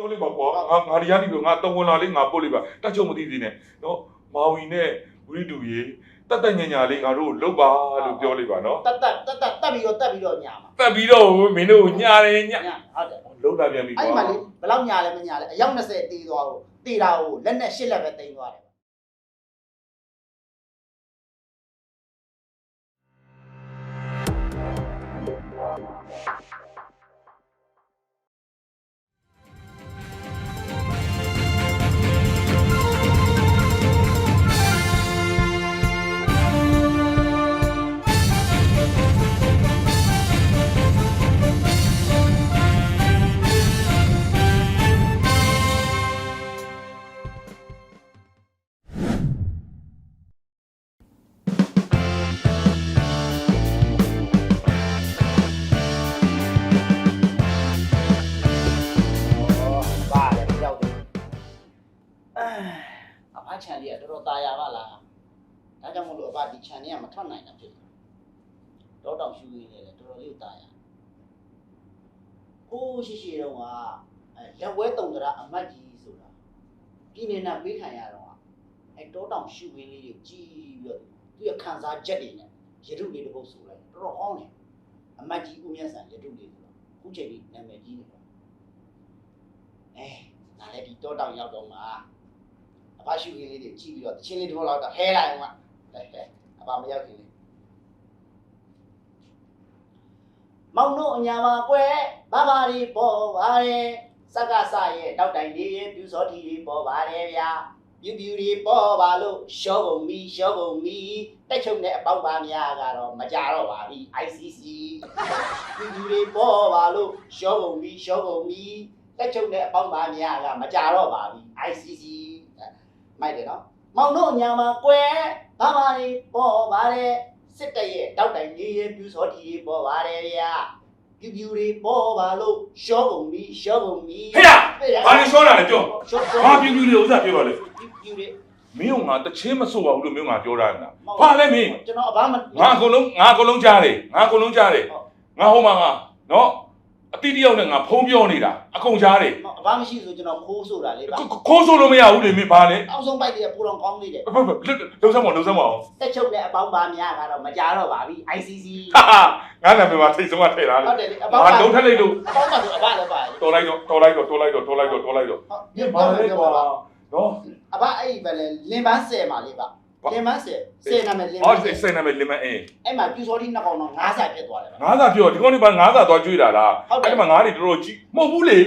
ပြောလိုက်ပါကွာငါငါဒီကနေပြီးငါတဝန်လာလေးငါပို့လိုက်ပါတက်ချုံမသိသေးနဲ့နော်မာဝီနဲ့ဝိတူရေတက်တက်ညညာလေးငါတို့လှုပ်ပါလို့ပြောလိုက်ပါနော်တက်တက်တက်တက်တက်ပြီးတော့တက်ပြီးတော့ညာမှာတက်ပြီးတော့မင်းတို့ညာတယ်ညညာဟုတ်တယ်လှုပ်လာပြန်ပြီအဲ့ကွာဒီမှာလေဘယ်လောက်ညာလဲမညာလဲအယောက်20တီးသွားကိုတီတာကိုလက်နဲ့ရှစ်လက်ပဲတင်သွားတယ်။ပါတယ် တော်တော်ตายရပါလား။ဒါကြောင့်မလို့အဖဒီချန်လေးကမထွက်နိုင်တာဖြစ်တယ်။တော့တောင်ရှူရင်းနေတယ်တော်တော်လေးตายရ။ဟိုးရှိရှိတော့ကအဲလက်ဝဲတုံတရာအမတ်ကြီးဆိုတာပြည်နေနာပေးခံရတော့အဲတော့တောင်ရှူရင်းလေးကိုကြည်ပြီးတော့သူရခံစားချက်တွေနဲ့ရတုလေးတစ်ပုတ်ဆိုလိုက်တော်တော်ဟောင်းတယ်။အမတ်ကြီးဦးမြတ်ဆန်ရတုလေးဆိုတော့ခုချိန်ကြီးနာမည်ကြီးနေတယ် အဲဒါလည်းဒီတောတောင်ရောက်တော့မှာ အဖရှုခင်းလေးတွေကြည့်ပြီးတော့တချင်းလေးတစ်ခုလောက်တော့ဟဲလိုက်အောင်ကလဲလဲအဖမရောက်ခင်လေးမောင်တို့အညာမှာကွယ်ဘာဘာတွေပေါ်ပါတယ်စက္ကစရဲ့တောက်တိုင်လေးရဲ့ပြူစောထီတွေပေါ်ပါတယ်ဗျာပြူပြူတွေပေါ်ပါလို့ရှောကုန်ပြီရှောကုန်ပြီတက်ချုံတဲ့အပေါက်ပါများကတော့မကြတော့ပါဘူး ICC ပြူပြူတွေပေါ်ပါလို့ရှောကုန်ပြီရှောကုန်ပြီတက်ချုပ်တဲ့အပေါင်းပါများကမကြတော့ပါဘူး ICC မိုက်တယ်နော်မောင်တို့ညာမှာကွယ်ဘာမာတွေပေါ်ပါတယ်စစ်တပ်ရဲ့တောက်တိုင်ကြီးရဲ့ပြူစောတီတွေပေါ်ပါတယ်ဗျာပြူပြူတွေပေါ်ပါလို့ရှောကုန်ပြီရှောကုန်ပြီဟေ့ရဘာလို့ရှောတာလဲပြောရှောရှောဘာပြူပြူလေးဥစားပြောတော့လေပြူပြူတွေမင်းကငါတချင်းမဆို့ပါဘူးလို့မင်းကငါပြောတာကဘာလဲမင်းကျွန်တော်အဘမငါအကုန်လုံးငါအကုန်လုံးကြားတယ်ငါအကုန်လုံးကြားတယ်ငါဟိုမှာငါနော် အတိတယောက်နဲ့ငါဖုံးပြောနေတာအကုန်ကြားတယ်အဘမရှိဆိုကျွန်တော်ခိုးဆိုတာလေပါခိုးဆိုလို့မရဘူးလေမင်းဘာလဲအောက်ဆုံးပိုက်တွေကပူတော်ကောင်းသေးတယ်လုံစမ်းမလုံစမ်းမအောင်တက်ချုပ်တဲ့အပေါင်းပါများကတော့မကြတော့ပါဘူး ICC ဟာဟာငါနာမည်မှာထိတ်ဆုံးကထည့်လာဟုတ်တယ်တယ်လေအပေါင်းငါပါလုံးထက်လိုက်လို့အပေါင်းပါဆိုအဘလည်းပါလေတော်လိုက်တော့တော်လိုက်တော့တော်လိုက်တော့တော်လိုက်တော့တော်လိုက်တော့ဟုတ်ဒီဘာလဲကွာနော်အဘအဲ့ဒီပဲလေလင်ပန်းဆယ်မှာလေးပါ လင်ပန်းဆယ်ဆယ်နာမည်လင်ပအော်န်းဆယ်စိတ်နာမည်လင်မအင်းအဲ့မှာပြူစောတိနှစ်ကောင်တော့ငါးစာဖြစ်သွားတယ်ပါငါးသာပြောဒီကောင်လေးပါငါးသာသွားကျွေးတာလားဟုတ်တယ်အဲ့ဒီမှာငါးတွေတော်တော်ကြီးမဟုတ်ဘူးလေ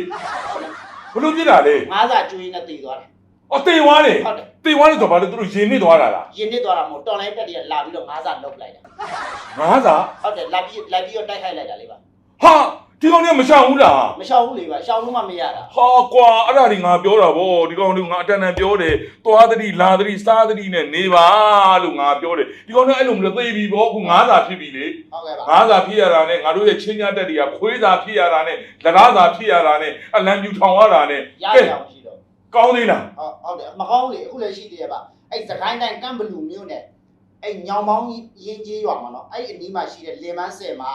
ဘလို့ပြစ်တာလဲငါးစာကျွေးနေတည်သွားတယ်အော်တေဝါတယ်ဟုတ်တယ်တေဝါတယ်ဆိုတော့ဘာလို့သူတို့ရင်နစ်သွားတာလားရင်နစ်သွားတာမဟုတ်တော်လိုင်းတက်တွေကလာပြီးတော့ငါးစာလုတ်လိုက်တာငါးသာဟုတ်တယ်လာပြီးလာပြီးတော့တိုက်ခိုက်လိုက်တာလေးပါဟာ ဒီကောင်လေးမရှောင်ဘူးလားမရှောင်ဘူးလေပါရှောင်လို့မှမရတာဟာကွာအဲ့ဒါဒီငါပြောတာဗောဒီကောင်လေးငါအတန်တန်ပြောတယ်သွားသတိလာသတိစားသတိနဲ့နေပါလို့ငါပြောတယ်ဒီကောင်လေးအဲ့လိုမလို့သေပြီဗောအခုငါးသာဖြစ်ပြီလေဟုတ်ကဲ့ပါငါးသာဖြစ်ရတာနဲ့ငါတို့ရဲ့ချင်းညာတက်တွေကခွေးသာဖြစ်ရတာနဲ့လကားသာဖြစ်ရတာနဲ့အလံပြူထောင်ရတာနဲ့ရရအောင်ရှိတော့ကောင်းသေးလားဟုတ်ဟုတ်တယ်မကောင်းလေအခုလည်းရှိသေးရပါအဲ့စကိုင်းတိုင်းကမ်ဘလူမျိုးနဲ့အဲ့ညောင်မောင်းရင်ကြီးရွာမှာနော်အဲ့အနီးမှာရှိတဲ့လင်ပန်းဆယ်မှာ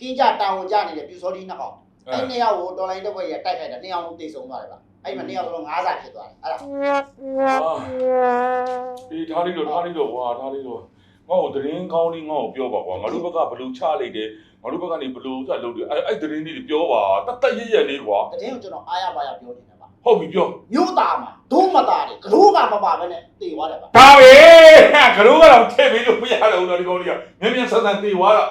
ကင်းကြတာဝန်ကြနေတဲ့ပြူစောတိနှစ်ကောင်အဲ့နှစ်ယောက်ကိုတော်လိုင်းတစ်ဘက်ရတိုက်ခိုက်တာနှစ်ယောက်လုံးတိတ်ဆုံးသွားတယ်ဗျအဲ့မှာနှစ်ယောက်လုံး90ဖြစ်သွားတယ်အဲ့ဒါအေးထားလိုက်တော့ထားလိုက်တော့ကွာထားလိုက်တော့ငါ့ကိုသတင်းကောင်းလေးငါ့ကိုပြောပါကွာငါတို့ဘက်ကဘလို့ချလိုက်တယ်ငါတို့ဘက်ကနေဘလို့ဆက်လုပ်တယ်အဲ့အဲ့သတင်းလေးတွေပြောပါတတ်တတ်ရရလေးကွာတရင်ကိုကျွန်တော်အားရပါရပြောနေတာပါ ဟုတ်ပြီပြောမြို့သားမှာဒုမသားတယ်ကလေးကမပါဘဲနဲ့တေသွားတယ်ဗျဒါပဲကရိုးကတော့ထည့်ပြီးလို့မရတော့ဘူးတော့ဒီကောင်လေးကမြင်းမြန်းဆန်းဆန်းတေသွားတော့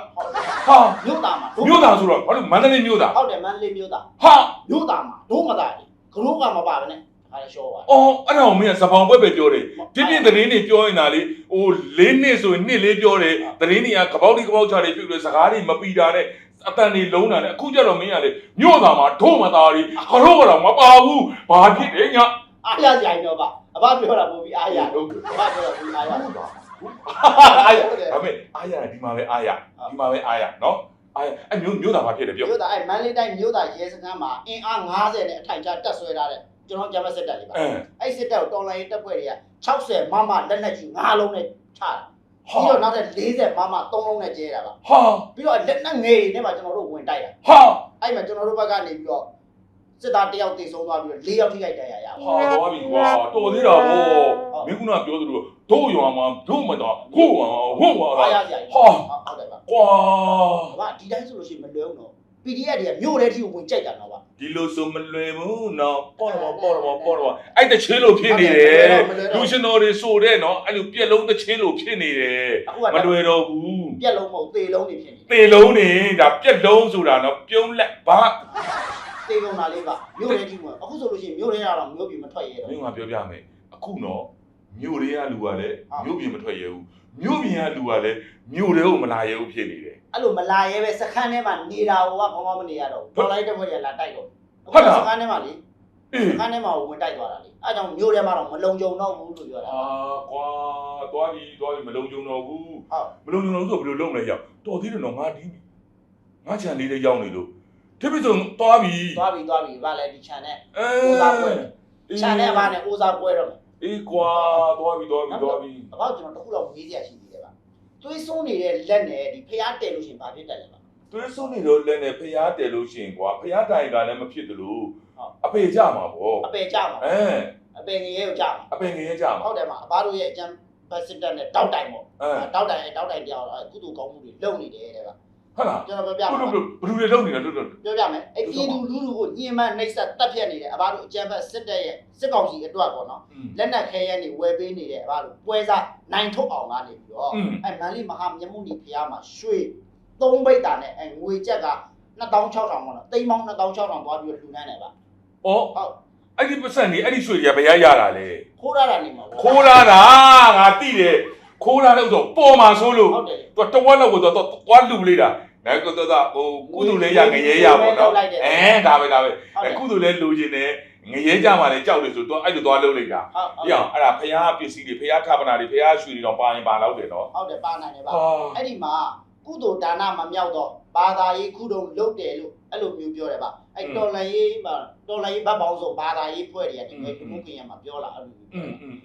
ဟာမြို့သားမှာဒုမြို့သားဆိုတော့ဘာလို့မန္တလေးမြို့သားဟုတ်တယ်မန္တလေးမြို့သားဟာမြို့သားမှာဒုမသားတယ်ကလေးကမပါဘဲနဲ့အားရရှောပါအော်အဲ့ဒါကိုမင်းကစပောင်ပွဲပဲပြောတယ်ပြပြသတင်းတွေပြောနေတာလေဟို၄နှစ်ဆိုရင်နှစ်လေးပြောတယ်သတင်းတွေကကပေါက်ဒီကပေါက်ချတွေပြုတ်တယ်စကားတွေမပီတာနဲ့ အတန်တွေလုံးတာနဲ့အခုကျတော့မင်းကလေမြို့သားမှာဒုမသားတွေခရိုးကတော့မပါဘူးဘာဖြစ်တယ်ညအားရကြိုင်တော့ပါအဘပြောတာပို့ပြီးအားရဟုတ်တယ်အဘပြောတာပို့ပြီးအားရအားရဒါပေမဲ့အားရဒီမှာပဲအားရဒီမှာပဲအားရနော်အားရအဲ့မြို့မြို့သားဘာဖြစ်လဲပြောမြို့သားအဲ့မန္တလေးတိုင်းမြို့သားရဲစခန်းမှာအင်အား90နဲ့အထိုင်ချတက်ဆွဲထားတဲ့ကျွန်တော်ဂျမစစ်တပ်လေးပါအဲအဲ့စစ်တပ်ကိုတော်လိုင်းတပ်ဖွဲ့တွေက60မမလက်နက်ကြီး9လုံးနဲ့ချတာဟာ ပြီးတော့နောက်ထပ်40မမ3လုံးနဲ့ကျဲတာပါဟာပြီးတော့လက်နက်ငယ်တွေနဲ့မှကျွန်တော်တို့ဝင်တိုက်တာဟာအဲ့မှာကျွန်တော်တို့ဘက်ကနေပြီးတော့စစ်သားတယောက်တေဆုံးသွားပြီးတော့၄ယောက်ထိခိုက်ဒဏ်ရာရပါဟာသွားပြီကွာတော်သေးတာဗောမင်းကပြောသလိုတို့ရွာမှာတို့မတော်ကိုယ်ဟာဟုတ်ပါအားရလားစရာကြီးဟာဟုတ်တယ်ပါကွာဘာဒီတိုင်းဆိုလို့ရှိရင်မလွယ်ဘူးနော် PDF တွေကမြို့ထဲထိကိုဝင်ကြိုက်တာတော့ဗျာဒီလိုဆိုမလွယ်ဘူးနော်ပေါ့တော့ပေါ့တော့ပေါ့တော့အဲ့တချင်းလိုဖြစ်နေတယ်လူရှင်တော်တွေဆိုတဲ့နော်အဲ့လိုပြက်လုံးတချင်းလိုဖြစ်နေတယ်အခုမကလွယ်တော့ဘူးပြက်လုံးမဟုတ်သေလုံးနေဖြစ်နေပေလုံးနေဒါပြက်လုံးဆိုတာနော်ပြုံးလက်ဘာသေကုန်တာလေးကမြို့ထဲထိဝင်အခုဆိုလို့ရှိရင်မြို့ထဲကတော့မြို့ပြည်မထွက်ရဲတော့မင်းကပြောပြမယ်အခုနော်မြို့တွေကလူကလည်းဟုတ်မြို့ပြင်မထွက်ရဘူးမြို့ပြင်ကလူကလည်းမြို့တွေကိုမလာရဘူးဖြစ်နေတယ် အဲ့လိုမလာရဲပဲစခန်းထဲမှာနေတာဟိုကဘောင်းဘောင်းမနေရတော့ဘူးပေါ်လိုက်တဲ့ဘက်တွေကလာတိုက်တော့ဟုတ်လားစခန်းထဲမှာလေအေးစခန်းထဲမှာဝင်တိုက်သွားတာလေအဲ့ကြောင့်မြို့ထဲမှာတော့မလုံခြုံတော့ဘူးလို့ပြောတာအာကွာသွားပြီသွားပြီမလုံးကြုံတော့ဘူးဟုတ်မလုံးကြုံတော့ဘူးဆိုဘယ်လိုလုပ်မလဲရောက်တော်သေးတယ်နော်ငါဒီငါချန်လေးလေးရောက်နေလို့တပိစုံသွားပြီသွားပြီသွားပြီဗာလဲဒီ channel အဲဦးစားပွဲ channel ဗာနဲ့ဦးစားပွဲတော့မယ်အေးကွာသွားပြီသွားပြီသွားပြီအခုကျွန်တော်တခုတော့မေးစရာရှိ သေးတယ်ဗျသွေးဆုံးနေတဲ့လက်နဲ့ဒီဖျားတယ်လို့ရှရင်ဘာဖြစ်တယ်လဲဗျသွေးစွန်းနေတော့လက်နဲ့ဖျားတယ်လို့ရှိရင်ကွာဖျားတိုင်ကလည်းမဖြစ်တယ်လို့ဟုတ် အဖေကြမှာဗောအပယ်ကြမှာအဲအပယ်ငရေကိုကြမှာအဖေငရဲကြမှာဟုတ်တယ်မှာအဘတို့ရဲ့အကျန်းဘတ်စစ်တက်နဲ့တောက်တိုင်ပေါ့အဲတောက်တိုင်ရဲ့တောက်တိုင်တရားတော့ကုသိုလ်ကောင်းမှုတွေလုပ်နေတယ်တဲ့ဗျ ဟုတ်လားကျွန်တော်ပြောပြဘမှာယ်လိုဘယ်လိုလုပ်နေတာတို့တို့ပြောပြမယ်အဲ့ပြည်သူလူထုကိုညှဉ်းပန်းနှိပ်စက်တပ်ဖြတ်နေတယ်အဘတို့အကျန်းဘတ်စစ်တက်ရဲ့စစ်ကောင်စီအတွက်ပေါ့နော်လက်နက်ခဲရဲနေဝယ်ပေးနေတယ်အဘတို့ပွဲစားနိုင်ထုတ်အောင်ကနေပြီးတော့อืมအဲ့မန်လေးမဟာမြတ်မှုနီဖျားမှာရွှေသုံးပိတ်တာနဲ့အဲ့ငွေကြက်က2600ပေါ့နော်တိမ်ပေါင်း2600သွားပြီးတော့လှူနှမ်းတယ်ဗျဩဟုတ်အဲ့ဒီပတ်စံနေအဲ့ဒီရွှေတွေကဘယ်ရရတာလဲခိုးရတာနေမှာပေါ့ခိုးလာတာငါတိတယ်ခိုးလာလို့ဆိုပေါ်မှာဆိုလို့ဟုတ်တယ်သူတဝက်လောက်ကိုတော့သွားလူလေးတာ နိုင်ကတော့ဟိုကုသူလေးရငရဲရပေါ့နော်အဲဒါပဲဒါပဲဟုတ်တယ်ကုသူလေးလူချင်းတယ်ငရဲကြမှာလည်းကြောက်တယ်ဆိုတော့အဲ့လိုသွားလှုပ်လိုက်တာဟုတ်ဟုတ်ပြအောင်အဲ့ဒါဖះပစ္စည်းတွေဖះခပနာတွေဖះရွှေတွေတော့ပါရင်ပါတော့တယ်နော်ဟုတ်တယ်ပါနိုင်တယ်ပါဟာအဲ့ဒီမှာကုသိုလ်ဒါနမမြောက်တော့ဘာသာရေးခုတုံလုပ်တယ်လို့အဲ့လိုမျိုးပြောတယ်ဗျ အဲ့တော်လိုင်းရေးမှာတော်လိုင်းရေးဘတ်ပေါင်းဆိုဘာသာရေးဖွဲ့တွေကဒီမဲ့ဒီမုခင်ရမှာပြောလာအဲ့လိုမျိုး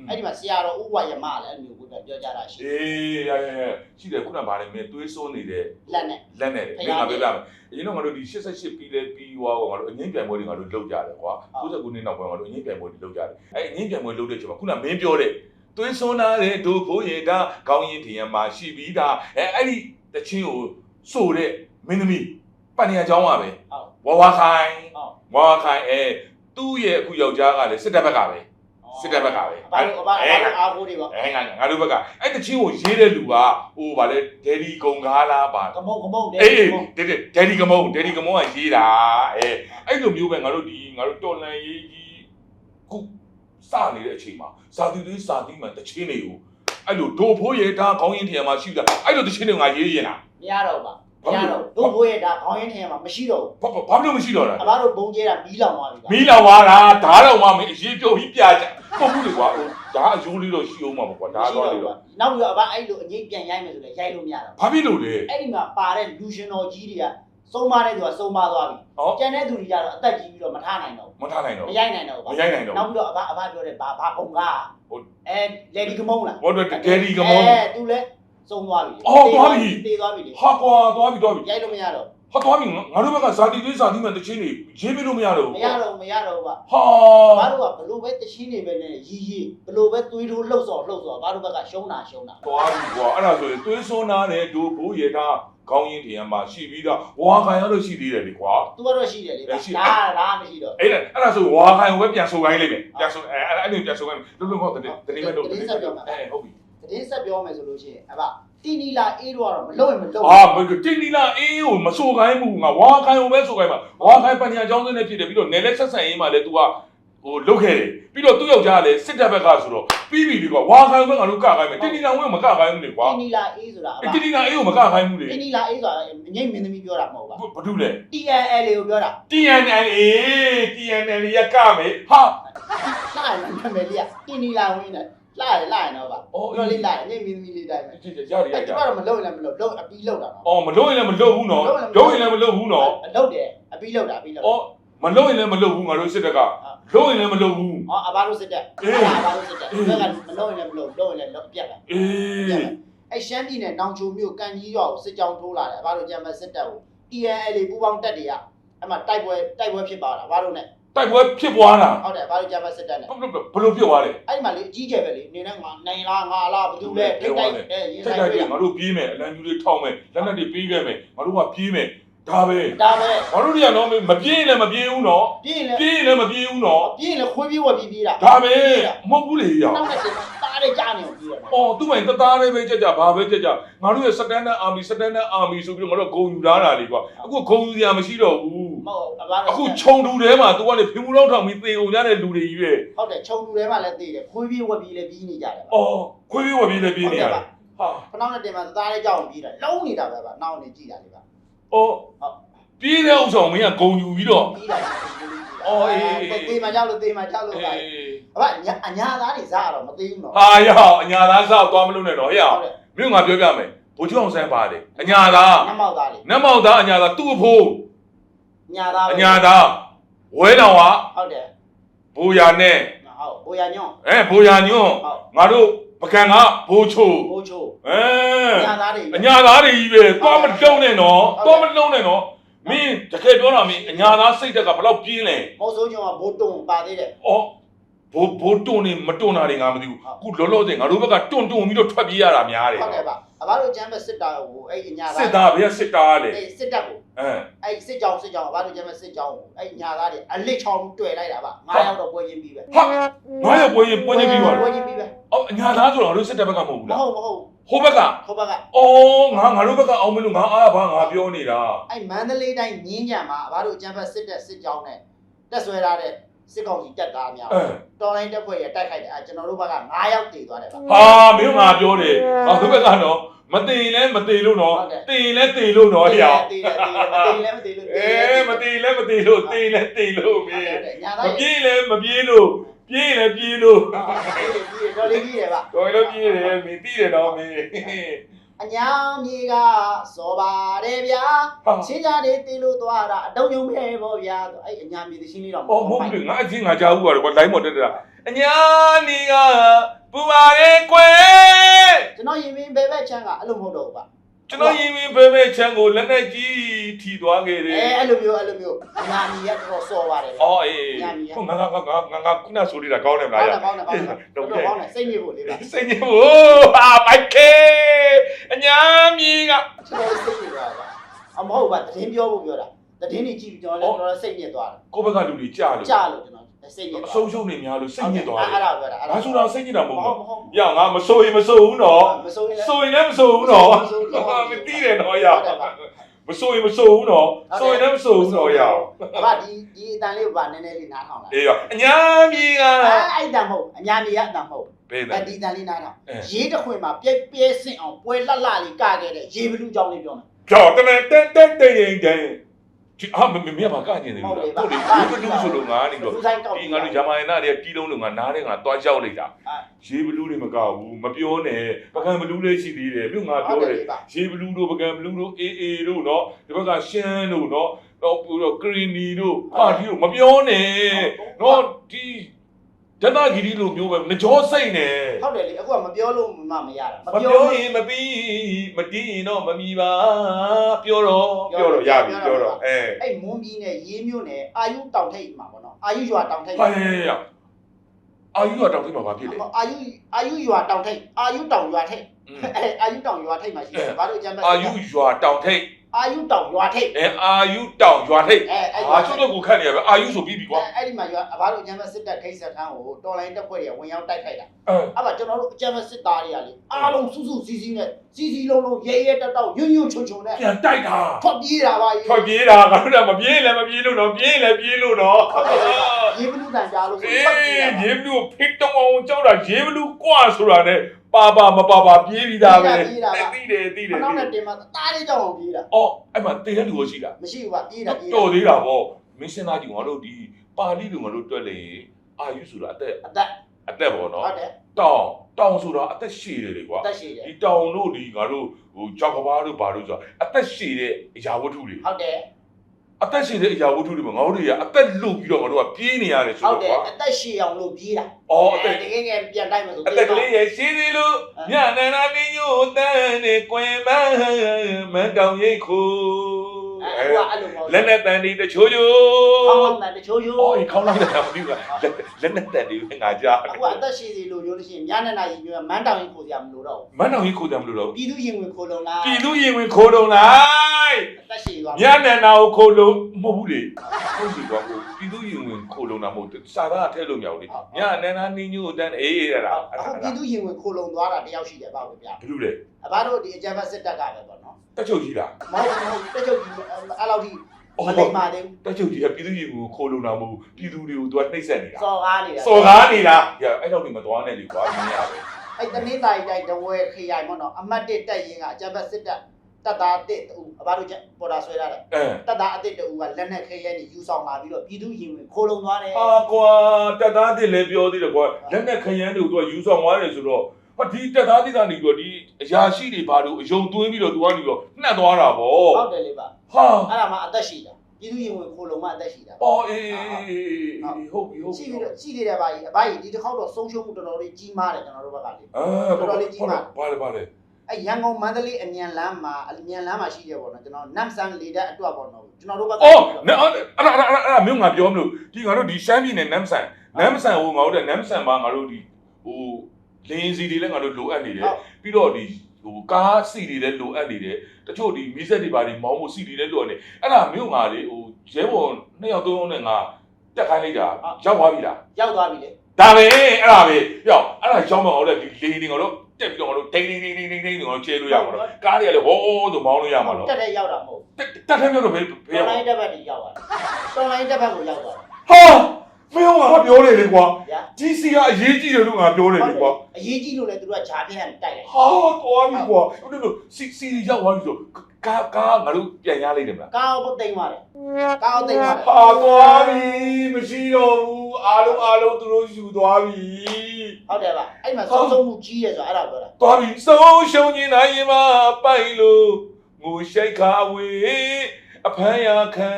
အဲ့ဒီမှာဆရာတော်ဥဝရမလည်းအဲ့လိုမျိုးဘုရားပြောကြတာရှိတယ်အေးရရရရှိတယ်ခုနဗားတယ်မင်းသွေးစိုးနေတဲ့လက်နဲ့လက်နဲ့လေငါပြောပြမယ်အရင်တော့ငါတို့ဒီ88ပြီးလဲပြီးွားကောငါတို့အငိမ့်ပြိုင်ပွဲတွေငါတို့လုပ်ကြတယ်ကွာ69နှစ်နောက်ပိုင်းငါတို့အငိမ့်ပြိုင်ပွဲတွေလုပ်ကြတယ်အဲ့အငိမ့်ပြိုင်ပွဲလုပ်တဲ့ချိန်မှာခုနမင်းပြောတဲ့သွေးစွန်းလာတဲ့ဒိုဖိုးရတာခေါင်းရင်ထင်ရမှာရှိပြီးသားအဲအဲ့ဒီတချင်းကိုစိုးတဲ့မင်းသမီးပန်နေရာကျောင်းပါပဲ ဝါဝါခိုင်ဟုတ်ဝါဝါခိုင်အဲသူ့ရဲ့အခုယောက်ျားကလည်းစစ်တပ်ဘက်ကပဲစစ်တပ်ဘက်ကပဲဘာလို့ဘာလို့အားကိုးတွေပါအဲငါငါတို့ဘက်ကအဲ့တချင်းကိုရေးတဲ့လူကဟိုဗာလေဒယ်ဒီဂုံကားလားဗာကမုံကမုံတယ်အေးဒယ်ဒယ်ဒယ်ဒီကမုံဒယ်ဒီကမုံကရေးတာအဲအဲ့လိုမျိုးပဲငါတို့ဒီငါတို့တော်လန်ရေးကြီးခုစနေတဲ့အချိန်မှာစာတီလေးစာတီမှတချင်းတွေကိုအဲ့လိုဒိုဖိုးရဲဒါခေါင်းရင်းထရမှာရှိတာအဲ့လိုတချင်းတွေငါရေးရင်လားမရတော့ပါ မရတော့တို့ဘိုးရဲ့ဒါခေါင်းရင်းထင်မှာမရှိတော့ဘာဘာလို့မရှိတော့လဲဘူးအဘတို့ဘုံကျဲတာမီးလောင်သွားပြီမီးလောင်သွားတာဓာတ်တော့မှမင်းအရေးပြုတ်ပြီးပြကြပုံမှုတွေကွာဟိုဓာတ်အယိုးလေးတော့ရှိအောင်မှာပေါ့ကွာဓာတ်တော့လေတော့နောက်ပြီးတော့အဘအဲ့လိုအငိမ့်ပြန်ရိုက်မယ်ဆိုလည်းရိုက်လို့မရတော့ဘာဖြစ်လို့လဲအဲ့ဒီမှာပါတဲ့လူရှင်တော်ကြီးတွေကစုံမတဲ့သူကစုံမသွားပြီဟောကျန်တဲ့သူတွေကြတော့အသက်ကြီးပြီးတော့မထားနိုင်တော့မထားနိုင်တော့မရိုက်နိုင်တော့မဘူးရိုက်နိုင်တော့နောက်ပြီးတော့အဘအဘပြောတယ်ဘာဘာပုံကားဟုတ်အဲလေဒီကမုံလားဘောတော့ဒယ်ဒီကမောအဲသူလည်း စုံသွားပြီအော်သွားပြီတေးသွားပြီလေဟာကွာသွားပြီသွားပြီရိုက်လို့မရတော့ဟာသွားပြီငါတို့ဘက်ကဇာတိလေးဇာတိမှန်တချင်းတွေရေးပြလို့မရတော့မဘူးရတော့မရတော့ဘူးကဟာဘာလို့ကဘလို့ပဲတချင်းနေပဲနဲ့ရီရီဘလို့ပဲသွေးထိုးလှုပ်စော်လှုပ်စော်ဘာလို့ဘက်ကရှုံးတာရှုံးတာသွားပြီကွာအဲ့ဒါဆိုရင်သွေးစွန်းနာတဲ့ဒိုဘိုးရတာခေါင်းရင်းထရမှာရှိပြီးတော့ဝါခိုင်ရတော့ရှိသေးတယ်လေကွာသူကတော့ရှိတယ်လေအဲရှိဒါဒါမရှိတော့အဲ့ဒါအဲ့ဒါဆိုဝါခိုင်ကိုပဲပြန်ဆိုခိုင်းလိုက်မယ်ပြန်ဆိုအဲအဲ့အဲ့လိုပြန်ဆိုခိုင်းလုံးလုံးဟောတဲ့တတိမဲ့တော့အဲဟုတ်ပြီသ တင်းဆက်ပြောမယ်ဆိုလို့ရှိရင်အဘတီနီလာအေးတော့တော့မလုံရင်မလုံအာဘယ်တင်နီလာအေးကိုမဆိုခိုင်းဘူးငါဝါခိုင်ကိုပဲဆိုခိုင်းပါဝါခိုင်ပညာကျောင်းစင်းနဲ့ဖြစ်တယ်ပြီးတော့နယ်လက်ဆက်ဆံရေးမှာလည်း तू ကဟိုလုတ်ခဲ့တယ်ပြီးတော့သူ့ယောက်ျားလည်းစစ်တပ်ဘက်ကဆိုတော့ပြီးပြီလေကွာဝါခိုင်ဘက်ကငါတို့ကခိုင်းမယ်တင်နီလာဝင်းမကခိုင်းဘူးလေကွာတီနီလာအေးဆိုတာအဘတင်နီလာအေးကိုမကခိုင်းဘူးလေတီနီလာအေးဆိုတာအငိမ့်မင်းသမီးပြောတာမဟုတ်ပါဘာလို့လဲ TNL ကိုပြောတာ TNL TNL ရကမယ်ဟာလှရမယ်နာမည်လေးကတီနီလာဝင်းနဲ့ လှရလှရတော့ပါအော်ပြောလေးလှရငိမ့်မင်းသမီးလေးတိုင်းပဲကြည့်ကြရရအဲ့ရသူကတော့မလုံရင်လည်းမလုံလုံအပီးလုံတာနော်အော်မလို့ရင်လည်းမလို့ဘူးနော်လို့ရင်လည်းမလို့ဘူးနော်လုံတယ်အပီးလုံတာအပီးလုံအော်မလို့ရင်လည်းမလို့ဘူးငါတို့စစ်တပ်ကလို့ရင်လည်းမလို့ဘူးဟောအဘတို့စစ်တက်အေးအဘတို့စစ်တက်ဘက်ကမလုံရင်လည်းမလုံလုံရင်လည်းလုံပြတ်တယ်အေးအဲရှမ်းပြည်နယ်နောင်ချိုမြို့ကန်ကြီးရွာကိုစစ်ကြောင်းထိုးလာတယ်အဘတို့ဂျမ်မစစ်တပ်ကို TNL ပူပေါင်းတက်တွေကအဲ့မှာတိုက်ပွဲတိုက်ပွဲဖြစ်ပါတာဘာလို့ ਨੇ တိုက်ပွဲဖြစ်ပွားတာဟုတ်တယ်ဘာလို့ဂျမစစ်တပ်နဲ့ဘယ်လိုဘယ်လိုဖြစ်သွားလဲအဲ့ဒီမှာလေအကြီးကျယ်ပဲလေနေနဲ့ငါနိုင်လားငါလားဘာလို့လဲထိတ်တိုက်အဲရင်ထိုဆိုင်က်တိုက်ပြေးပြီးငါတို့ပြေးမယ်အလံကျူတွေထောက်မယ်လက်နက်တွေပေးခဲ့မယ်ငါတို့ကပြေးမယ်ဒါပဲဒါပဲငါတို့တွေကတော့မပြေးရင်လည်းမပြေးဘူးနော်ပြေးရင်လည်းပြေးရင်လည်းမပြေးဘူးနော်ပြေးရင်လည်းခွေးပြေးဝက်ပြေးပြေးတာဒါပဲမဟုတ်ဘူးလေရနောက်နဲ့တင် တားတဲ့ကြားနေအောင်ပြေးတယ်အော်သူ့မိုင်တသားလေးပဲကြကြဘာပဲကြကြငါတို့ရဲ့ standard army standard army ဆိုပြီးတော့ငါတို့ဂုံယူထားတာလေကွာအခုဂုံယူစရာမရှိတော့ဘူးမဟုတ်အဘာအခုခြုံတူထဲမှာ तू ကနေဖေမူလောက်ထောင်ပြီးသေအောင်ရတဲ့လူတွေကြီးပဲဟုတ်တယ်ခြုံလူထဲမှာလည်းသိတယ်ခွေးပြေးဝက်ပြေးလည်းပြေးနေကြတယ်အော်ခွေးပြေးဝပြေးလည်းပြေးနေရတယ်ဟာခနောက်နဲ့တင်မှာသားတဲ့ကြောင်ပြေးတာလုံးနေတာပဲဗျနောက်နေကြည့်တာလေဗျအော်ပြေးတဲ့ဥစ္စာကိုမင်းကဂုံယူပြီးတော့ပြေးတာအော်အေးအေးတေးမှကြောက်လို့တေးမှကြောက်လို့အေးပါ အဘညာအညာသားတွေစားရတော့မသေးဘူးနော်ဟာရအညာသားစောက်သွားမလို့နဲ့တော့ဟဲ့ဟုတ်တယ်မင်းကငါပြောပြမယ်ဘိုးချုံအောင်ဆန်းပါတယ်အညာသားနမောက်သားတွေနတ်မောက်သားအညာသားသူ့အဖိုးညာသားအညာသားဝဲတော်ကဟုတ်တယ်ဘိုးရနဲ့ဟုတ်ဘိုးရညွန့်အဲဘိုးရညွန့်ဟုတ်ငါတို့ပကံကဘိုးချိုဘိုးချိုအဲညာသားတွေအညာသားတွေကြီးပဲသွားမတုံးနဲ့နော်သွားမတုံးနဲ့နော်မင်းတကယ်ပြောတာမင်းအညာသားစိတ်တက်ကဘယ်တော့ပြင်းလဲမောဆိုးညွန့်ကဘိုးတုံပါသေးတယ်ဩ ဘိုးဘိုးတွန်းနေမတွန်းတာတွေငါမသိဘူးအခုလောလောဆယ်ငါတို့ဘက်ကတွန်းတွန်းပြီးတော့ထွက်ပြေးရတာများတယ်ဟုတ်တယ်ပါအဘတို့ကျမ်းပဲစစ်တာကိုအဲ့အညာသားစစ်သားဘယ်ကစစ်သားလဲအဲ့စစ်တပ်ကိုအဲအဲ့စစ်ကြောင်စစ်ကြောင်အဘတို့ကျမ်းပဲစစ်ကြောင်ကိုအဲ့ညာသားတွေအလစ်ချောင်းတွေ့လိုက်တာပါ9ရောက်တော့ပွဲချင်းပြီးပဲဟာငါရပွဲရင်ပွဲနေပြီးသွားတယ်ပွဲချင်းပြီးပဲအော်အညာသားဆိုတော့ငါတို့စစ်တပ်ဘက်ကမဟုတ်ဘူးမလားဟုတ်မဟုတ်ဟိုဘက်ကဟိုဘက်ကအော်ငါငါတို့ဘက်ကအောင်မလို့ငါအားဘာငါပြောနေတာအဲ့မန္တလေးတိုင်းမြင်းကြံမှာအဘတို့ကျမ်းပဲစစ်တပ်စစ်ကြောင်နဲ့တက်ဆွဲထားတဲ့ စစ်ကောင်စီတက်သားများအဲတော်လိုင်းတက်ဖွဲ့ရတိုက်ခိုက်တယ်အဲကျွန်တော်တို့ဘက်က9ရောက်တည်သွားတယ်ပါဟာမင်းငါပြောတယ်ငါတို့ဘက်ကတော့မသိရင်လည်းမသိလို့နော်ဟုတ်တယ်သိရင်လည်းသိလို့နော်ဟဲ့တည်တယ်တည်တယ်တည်တယ်မတည်လည်းမတည်လို့အေးမသိရင်လည်းမသိလို့သိရင်လည်းသိလို့မင်းညာမသားပြေးလည်းမပြေးလို့ပြေးရင်လည်းပြေးလို့တော်လေးကြီးတယ်ပါတော်လည်းပြေးတယ်မင်းသိတယ်နော်မင်း အညာမြေကစောပါတယ်ဗျာဟာချင်းကြတွေတင်းလို့သွားတာအတုံးယုံပဲပေါ့ဗျာအဲ့အညာမြေသချင်းလေးတော့အော်မဟုတ်ဘူးငါအချင်းငါကြားဘူးကွာလိုင်းမော်တက်တာအညာနီကပူပါရဲကွယ်ကျွန်တော်ရင်မင်းဘဲဘဲချမ်းကအဲ့လိုမဟုတ်တော့ဘူးပါ ကျွန်တော်ရင်ဝင်ဖဲဖဲချမ်းကိုလက်နဲ့ကြီးထီသွားခဲ့တယ်အဲအဲ့လိုမျိုးအဲ့လိုမျိုးအညာမြေကတော့စောပါတယ်ဗျာအော်အေးဟုတ်ငါငါငါငါငါငါခုနဆိုနေတာကောင်းတယ်မကောလားင်းတယ်ကောင်းတယ်ကောင်းတယ်တော့တော့ကောင်းတယ်စိတ်နေဖို့လေးပါစိတ်ညစ်ဖို့ဟာမိုက်ကေအညာမီကကျွန်တော်စိတ်နေသွားတာအမဟုတ်ပါတည်င်းပြောဖို့ပြောတာတည်င်းကြီးကြည့်ပြီးကျွန်တော်လည်းကျွန်တော်စိတ်ညစ်သွားတယ်ကိုဘက်ကလူတွေကြာလို့ကြာလို့ကျွန်တော် စိတ်ညစ်အသွားဆုံးရှုံးနေများလို့စိတ်ညစ်သွားတယ်အဲ့ဒါပြောတာအဲ့ငါဆိုတာစိတ်ညစ်တာမမဟုတ်ဟုတ်ဘူးမဟုတ်ရငါမစိုးရင်မစိုးဘူးနော်မစိုးရင်လည်းစိုးရင်လည်းမစိုးဘူးနော်မသိတယ်နော်ရမစိုးရင်မစိုးဘူးနော်စိုးရင်လည်းမစိုးဘူးနော်ရဘာဒီဒီအတန်လေးကိုဗာနည်းနည်းလေးနားထောင်လာအေးရအညာမီကအဲ့အဲ့တန်မဟုတ်အညာမြေကအတန်မဟုတ်ဘယ်အဲ့နဲ့ဒီတန်လေးနားထောင်အဲရေးတစ်ခွင်မှာပြဲပြဲစင့်အောင်ပွဲလှလှလေးကခဲ့တဲ့ရေဘလူးကြောင်းလေးပြောမယ်ကြောက်တမဲတဲတဲတဲရင်တဲ ဒီအာမမင်းမကညင်နေလို့လားကိုလေဒီဘလူးဆိုလို့ငါနေတော့ဒီငါတို့ဂျာမန်နာတွေကပြီးလုံးလို့ငါနားထဲငါသွားကြောက်လိုက်တာရေဘလူးတွေမကဘူးမပြောနဲ့ပကံဘလူးလေးရှိသေးတယ်မြို့ငါပြောတယ်ရေဘလူးတို့ပကံဘလူးတို့အေးအေးတို့နော်ဒီဘက်ကရှမ်းတို့နော်တော့ကရီနီတို့ဟာဒီတို့မပြောနဲ့နော်ဒီ ဓမ္မဂီရီလိုမျိုးပဲမကြောစိတ်နဲ့ဟုတ်တယ်လေအခုကမပြောလို့မှမရတာမပြောရင်မပြီးမတီးရင်တော့မမီပါပြောတော့ပြောတော့ရပြီပြောတော့အဲအဲ့မွန်ပြီးနဲ့ရေးမျိုးနဲ့အာယုတောင်ထိတ်မှာပေါ့နော်အာယုရွာတောင်ထိတ်ဟဲ့အာယုရွာတောင်ထိတ်မှာဘာဖြစ်လဲအာယုအာယုရွာတောင်ထိတ်အာယုတောင်ရွာထိတ်အဲအာယုတောင်ရွာထိတ်မှာရှိတယ်ဘာလို့အကြမ်းဖက်အာယုရွာတောင်ထိတ် အာယုတောင်ရွာထိပ်အဲအာယူတောင်ရွာထိပ်အဲအဲ့အာကျွတ်တော့ကိုခတ်နေရပဲအာယူဆိုပြီးပြီကွာအဲ့ဒီမှာရွာဘာလို့အကြမ်းဖက်စစ်တပ်ခိတ်ဆက်ထမ်းကိုတော်လိုင်းတက်ဖွဲ့တွေဝင်ရောက်တိုက်ခိုက်တာအဲအဲ့ဒါကျွန်တော်တို့အကြမ်းဖက်စစ်သားတွေကလေအားလုံးစုစုစည်းစည်းနဲ့စီစီလုံးလုံးရဲရဲတက်တောက်ညွညွချုံချုံနဲ့ပြန်တိုက်တာထွက်ပြေးတာပါကြီးထွက်ပြေးတာငါတို့ကမပြေးလည်းမပြေးလို့တော့ပြေးလည်းပြေးလို့တော့ဟုတ်တယ်ရေဘလူးတန်ကြားလို့ဆိုအေးထွက်ပြေးတာရေဘလူးဖိတ်တောင်းအောင်ကြောက်တာရေဘလူးကွာဆိုတာနဲ့ ပါပါမပါပါပြေးပြီးသားပဲသိတယ်သိတယ်ခနောက်နဲ့တင်မှာတားလေးကြောင်အောင်ပြေးတာအော်အဲ့မှာတေတဲ့လူကိုရှိတာမရှိဘူးကပြေးတာပြေးတာတော်သေးတာဗောမင်းစင်သားကြီးငါတို့ဒီပါဠိလိုငါတို့တွက်လေအာယူဆိုတာအသက်အသက်အသက်ဗောနော်ဟုတ်တယ်တောင်တောင်ဆိုတာအသက်ရှည်တယ်လေကွာအသက်ရှိတယ်ဒီတောင်တို့ဒီငါတို့ဟိုကြောက်ကဘာတို့ဘာတို့ဆိုတာအသက်ရှည်တဲ့အရာဝတ္ထုတွေဟုတ်တယ် အသက်ရှည်တဲ့အရာဝတ္ထုတွေမှာငါတို့တွေကအသက်လုပြီးတော့ငါတို့ကပြေးနေရတယ်ဆိုဟုတ်တော့တယ်ကွာ အသက်ရှိအောင်လို့ပြေးတာအော်အသက် တကယ်ငယ်ပြန်တိုက်မယ်ဆိုအသက်ကလေးရဲ့ရှည်သေးလို့ညနာနာနေညိုတန်းနေကွယ်မမန်တောင်ရိတ်ခို အဲအခုကအဲ့လိုမဟုတ်လက်နဲ့တန်ဒီတချိုးချိုခေါင်းးကောင်းတယ်တချို့ချို့အော်ခေါင်းလိုက်တာမသိဘူးလက်နဲ့တန်ဒီငါကြားအခုအသက်ရှိစီလို့ပြောလို့ရှိရင်ညနေနာရီမျိုးမန်းတောင်ရင်ခိုးစရာမလိုတော့မန်းတော်ကြီးခိုးတယ်မလို့တော့ဘူးပြည်သူရင်ဝင်ခိုးလုံးလားပြည်သူရင်ဝင်ခိုးတော့လိုက်အသက်ရှိသွားညနေနာကိုခိုးလို့မဟုတ်ဘူးလေဟုတ်ပြီကွာကိုပြည်သူရင်ဝင်ခိုးလို့တာမဟုတ်စာသားထဲလို့မရဘူးလေညနေနာနင်းညို့တန်းအေးရတာအခုပြည်သူရင်ဝင်ခိုးလုံးသွားတာတယောက်ရှိတယ်ပေါ့ဗျာဘလူလေအဘတို့ဒီအကြမ်းဖက်စစ်တပ်ကပဲပေါ့နော် တက်ချုပ်ကြီးလားမဟုတ်ဘူးမဟုတ်ဘူးတက်ချုပ်ကြီးအဲ့လောက်ထိမလိမ္မာသေးဘူးတက်ချုပ်ကြီးကပြည်သူရင်ဝင်ခိုးလို့တာမဟုတ်ပြည်သူတွေကိုသူကနှိမ့်ဆက်နေတာစော်ကားနေတာစော်ကားနေတာရအဲ့တော့ဒီမသွားနဲ့လေကွာမင်းရပဲအဲ့တနေ့တိုင်းတိုင်းတဝဲခရိုင်ပေါ့နော်အမတ်တစ်တက်ရင်ကအကြမ်းဖက်စစ်တပ်တပ်သားတစ်တူအဘတို့ပေါ်တာဆွဲရတယ်အဲတပ်သားအတစ်တူကလက်နဲ့ခဲရဲနေယူဆောင်လာပြီးတော့ပြည်သူရင်ဝင်ခိုးလုံးသွားတယ်အာကွာတက်သားတစ်လည်းပြောသေးတယ်ကွာလက်နဲ့ခရမ်းတွေကိုသူကယူဆောင်သွားတယ်ဆိုတော့ ဟာဒီတက်သားတစ်ကနေပြီးတော့ဒီအရာရှိတွေဘာလို့အယုံသွင်းပြီးတော့သူကနေပြီးတော့နှက်သွားတာဗောဟုတ်တယ်လေပါဟာအဲ့ဒါမှအသက်ရှိတာပြည်သူရင်ဝင်ခိုးလုံးမှအသက်ရှိတာအော်အေးဟုတ်ပြီဟုတ်ရှိပြီပြီးတော့ရှိနေတယ်ဗျာကြီးအဘကြီးဒီတစ်ခေါက်တော့ဆုံးရှုံးမှုတော်တော်လေးကြီးမားတယ်ကျွန်တော်တို့ဘက်ကလေအာဘာလဲဘာလဲအဲရန်ကုန်မန္တလေးအမြန်လမ်းမှာအမြန်လမ်းမှာရှိတယ်ပေါ့နော်ကျွန်တော်နမ်ဆန်လေတက်အတွက်ပေါ့နော်ကျွန်တော်တို့ဘက်ကအော်အဲ့အဲ့အဲ့အဲ့မြို့ငါပြောမလို့ဒီငါတို့ဒီရှမ်းပြည်နယ်နမ်ဆန်နမ်ဆန်ဟိုငါတို့တဲ့နမ်ဆန်မှာငါတို့ဒီဟို လင်းစီတွေလည်းငါတို့လိုအပ်နေတယ်ပြီးတော့ဒီဟိုကားစီတွေလည်းလိုအပ်နေတယ်တချို့ဒီမီးစက်တွေပါတွေမောင်းဖို့စီတွေလည်းလိုအပ်နေအဲ့ဒါမြို့ငါလေဟိုရဲဘော်နှစ်ယောက်သုံးယောက်နဲ့ငါတက်ခိုင်းလိုက်တာရောက်သွားပြီလားရောက်သွားပြီလေဒါပဲအဲ့ဒါပဲရောက်အဲ့ဒါရောက်မအောင်လေဒီလေနေငါတို့တက်ပြီးတော့ငါတို့ဒိန်းဒိန်းဒိန်းဒိန်းဒိန်းဒိန်းငါတို့ချဲလို့ရမှာတော့ကားတွေကလည်းဟောဆိုမောင်းလို့ရမှာတော့တက်တဲ့ရောက်တာမဟုတ်တက်တက်ထဲမျိုးတော့ဘယ်ဘယ်တော်ရောက်လိုင်းတက်ဘက်ကြီးရောက်သွားတော်လိုင်းတက်ဘက်ကိုရောက်သွားဟာ မင်းကငါပြောနေလေကွာဗျာဒီစီကအရေးကြီးတယ်လို့ငါပြောနေလေကွာအရေးကြီးလို့လေသူတို့ကဂျာပြင်းတိုက်လိုက်ဟာတော်ပြီကွာဟုတ်တယ်လို့စီစီရောက်သွားပြီဆိုကားကားငါတို့ပြန်ရလိုက်တယ်မလားကားကိုတိမ်သွားတယ်ကားကိုတိမ်သွားတယ်ဟာသွားပြီမရှိတော့ဘူးအားလုံးအားလုံးသူတို့ယူသွားပြီဟုတ်တယ်ဗျအဲ့မှာဆုံးဆုံးမှုကြီးတယ်ဆိုအဲ့ဒါပြောတာသွားပြီဆုံးရှုံးနေနိုင်ရင်မပိုင်လို့ငိုရှိုက်ခါဝေး အဖမ်းရခံ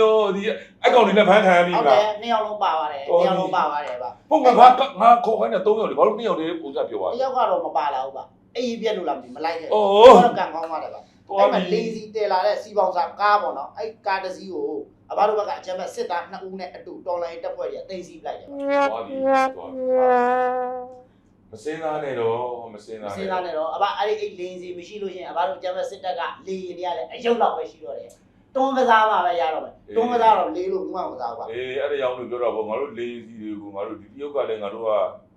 တော့ဒီအကောင်လေးနဲ့ဖမ်းခံရပြီဟုတ်မတလား ယ်နှစ်ယောက်လုံးပါပါတယ်နှစ်ယောက်လုံးပါပါတယ်ဗျဟုတ်ငါငါငါခေါ်ခိုင်းတဲ့၃ယောက်လေဘာလို့၂ယောက်လေးပုံစံပြောတသွားယောက်ကတော့မပါလာဘူးဗျအေးပြက်လို့လားမသိမလိုက်ခဲ့အိုး တော့ကန်ကောင်းသွားတယ်ဗျသွားအဲ့မှာပြီလေးစီတဲလာတဲ့စီပေါင်စာကားပေါ့နော်အဲ့ကားတစ်စီးကိုအဘတို့ဘက်ကအချမ်းဘက်စစ်သားနှစ်ဦးနဲ့အတူတော်လိုင်းတက်ဖွဲ့တွေအသိစီးပလိုက်တယ်ဗျ သွားပြီသွားပြီ မစင်းသားနဲ့တော့မစင်းသားစဉ်းစားနေတော့အဘအဲ့ဒီအိတ်လင်းစီမရှိလို့ရှိရင်အဘတို့အချမ်းဘက်စစ်တပ်ကလေရင်တွေကလည်းအယုတ်လောက်ပဲရှိတော့တယ်တွန်းကစားမှပဲရတော့မယ်တွန်းကစားတော့လေးလို့ဘူးမှမစားဘူးဗျအေးအဲ့ဒါကြောင့်လို့ပြောတော့ဗောငါတို့လေးစီတွေကိုငါတို့ဒီတရုတ်ကလည်းငါတို့က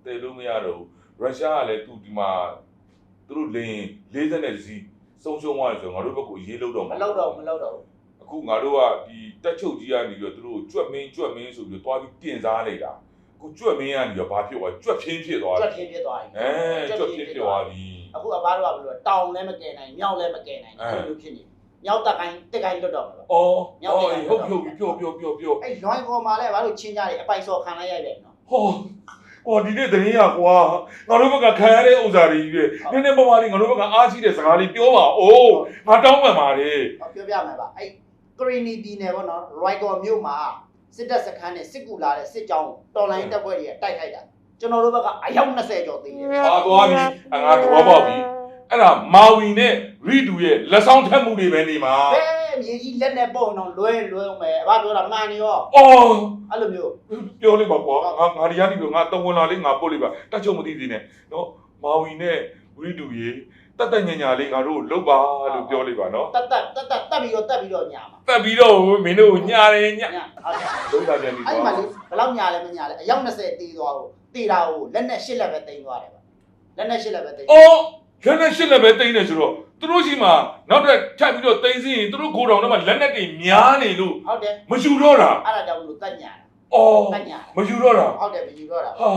တည်လို့မရတော့ဘူးရုရှားကလည်းသူဒီမှာသူတို့လင်း40နဲ့စီဆုံးရှုံးသွားတယ်ဆိုငါတို့ဘက်ကိုရေးလို့တော့မလောက်တော့ဘူးမလောက်တော့ဘူးအခုငါတို့ကဒီတက်ချုပ်ကြီးကနေပြီးတော့သူတို့ကြွက်မင်းကြွက်မင်းဆိုပြီးတော့တွားပြီးတင်စားလိုက်တာ အခုကြွက်မင်းကနေပြီးတော့ဘာဖြစ်သွားကြွက်ဖြင်းဖြစ်သွားကြွတယ်က်ပြင်းပြသွားပြီအဲကြွက်ဖြင်းဖြစ်သွားပြီအခုအဘတို့ကဘယ်လိုတောင်လည်းမကယ်နိုင်မြောက်လည်းမကယ်နိုင်အဲ့လိုဖြစ်နေမြောက်တက်ကိုင်းတက်ကိုင်းလွတ်တော့မှာအော်အော်ဟုတ်ပြောပြောပြောပြောပြောအဲ့လွိုင်းခေါ်မှာလဲဘာလို့ချင်းကြတယ်အပိုင်စော်ခံလိုက်ရပြန်နော်ဟောဟောဒီနေ့တရင်ရကွာငါတို့ဘက်ကခံရတဲ့ဥစ္စာတွေကြီးပဲနည်းနည်းပါးပါးလေးငါတို့ဘက်ကအားရှိတဲ့စကားလေးပြောပါဦးငါတောင်းပန်ပါလေပြောပြမယ်ပါအဲ့ကရီနီပြည်နယ်ပေါ့နော်ရိုက်ကော်မြို့မှာ စစ်တပ်စခန်းနဲ့စစ်ကူလာတဲ့စစ်ကြောင်းတော်လိုင်းတပ်ဖွဲ့တွေကတိုက်ခိုက်တာကျွန်တော်တို့ဘက်ကအယောက်20ကျော်သေးတယ်ပါသွားပြီအငါသဘောပေါက်ပြီအဲ့ဒါမာဝီနဲ့ရီဒူရဲ့လက်ဆောင်ထက်မှုတွေပဲနေမှာဘယ်မြေကြီးလက်နဲ့ပုံတော့လွဲလွဲအောင်မယ်အဘပြောတာမှန်နေရောအော်အဲ့လိုမျိုးပြောလိုက်ပါကွာငါငါဒီကနေပြီးငါတုံဝင်လာလေးငါပို့လိုက်ပါတက်ချုံမသိသေးနဲ့နော်မာဝီနဲ့ရီဒူရေ တက်တက်ညညာလေးငါတို့လုတ်ပါလို့ပြောလိုက်ပါနော်တက်တက်တက်တက်တက်ပြီးတော့တက်ပြီးတော့ညာမှာတက်ပြီးတော့မင်းတို့ညာတယ်ညညာဟုတ်တယ်လုံးတာပြန်ပြီအဲ့ကွာမှာလေဘယ်လောက်ညာလဲမညာလဲအယောက်20တေးသွားကိုတေးတာကိုလက်နဲ့8လက်ပဲတိန်သွားတယ်ဗျလက်နဲ့8လက်ပဲတိန်အော်လက်နဲ့ရှစ်လက်ပဲတိမ့်နေဆိုတော့သူတို့ရှိမှနောက်ထပ်ထပ်ပြီးတော့တိမ့်စီရင်သူတို့ကိုယ်တော်ထဲမှာလက်နဲ့တွေများနေလို့ဟုတ်တယ်မယူတော့တာအဲ့ဒါကြောင့်မလို့တက်ညာအော်တက်ညာမယူတော့တာဟုတ်တယ်မယူတော့တာဟာ